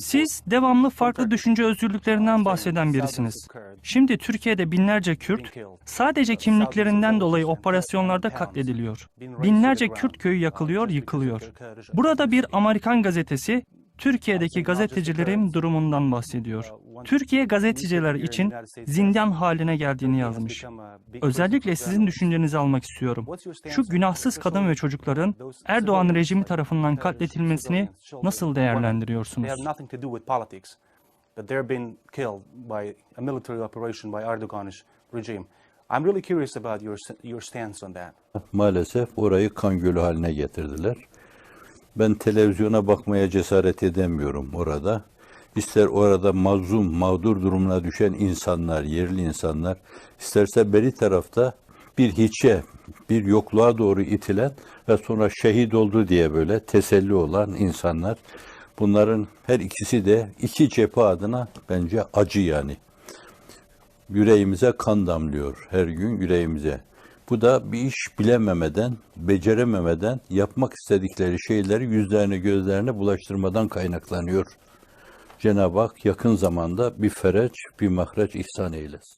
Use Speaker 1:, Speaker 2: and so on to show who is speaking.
Speaker 1: Siz devamlı farklı düşünce özgürlüklerinden bahseden birisiniz. Şimdi Türkiye'de binlerce Kürt sadece kimliklerinden dolayı operasyonlarda katlediliyor. Binlerce Kürt köyü yakılıyor, yıkılıyor. Burada bir Amerikan gazetesi Türkiye'deki gazetecilerin durumundan bahsediyor. Türkiye gazeteciler için zindan haline geldiğini yazmış. Özellikle sizin düşüncenizi almak istiyorum. Şu günahsız kadın ve çocukların Erdoğan rejimi tarafından katletilmesini nasıl değerlendiriyorsunuz?
Speaker 2: I'm really curious about your your stance on that.
Speaker 3: Maalesef orayı kan gölü haline getirdiler. Ben televizyona bakmaya cesaret edemiyorum orada. İster orada mazlum, mağdur durumuna düşen insanlar, yerli insanlar, isterse beri tarafta bir hiçe, bir yokluğa doğru itilen ve sonra şehit oldu diye böyle teselli olan insanlar. Bunların her ikisi de iki cephe adına bence acı yani yüreğimize kan damlıyor her gün yüreğimize. Bu da bir iş bilememeden, becerememeden, yapmak istedikleri şeyleri yüzlerine gözlerine bulaştırmadan kaynaklanıyor. Cenab-ı Hak yakın zamanda bir fereç, bir mahreç ihsan eylesin.